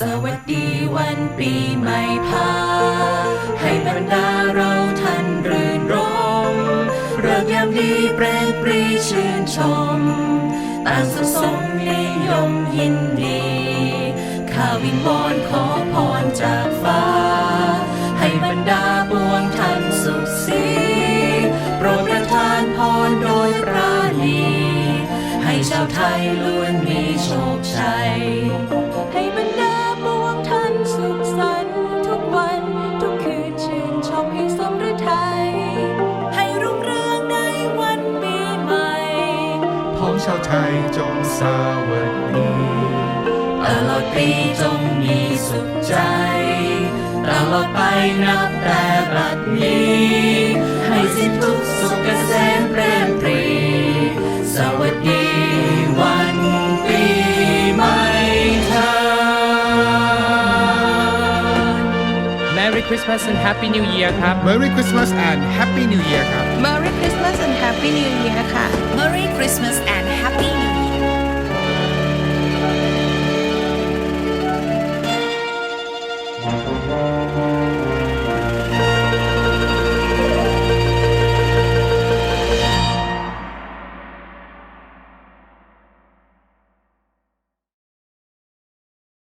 สวัสดีวันปีใหม่พา ให้บรรดาเราท่านรื่นรมเริกยามดีเปรมปรีชื่นชมต่างสุขสมนิยมยินดี ข้าวิงวอนขอพรจากฟ้า ให้บรรดาปวงท่านสุขสีโปรดประทานพรโดยปราณีให้ชาวไทยล้วนมีโชคชัย ชาวไทยจงสวัสดีตลอดปีจงมีสุขใจ ตลอดไปนับแต่บัดนี้ ให้สิ้นทุกข์สุขเกษมเปรมปรี สวัสดีวันปีใหม่ไทย Merry Christmas and Happy New Year ครับ Merry Christmas and Happy New Year ครับ Merry Christmas and Happy New Year ค่ะ Merry Christmas and Happy New Year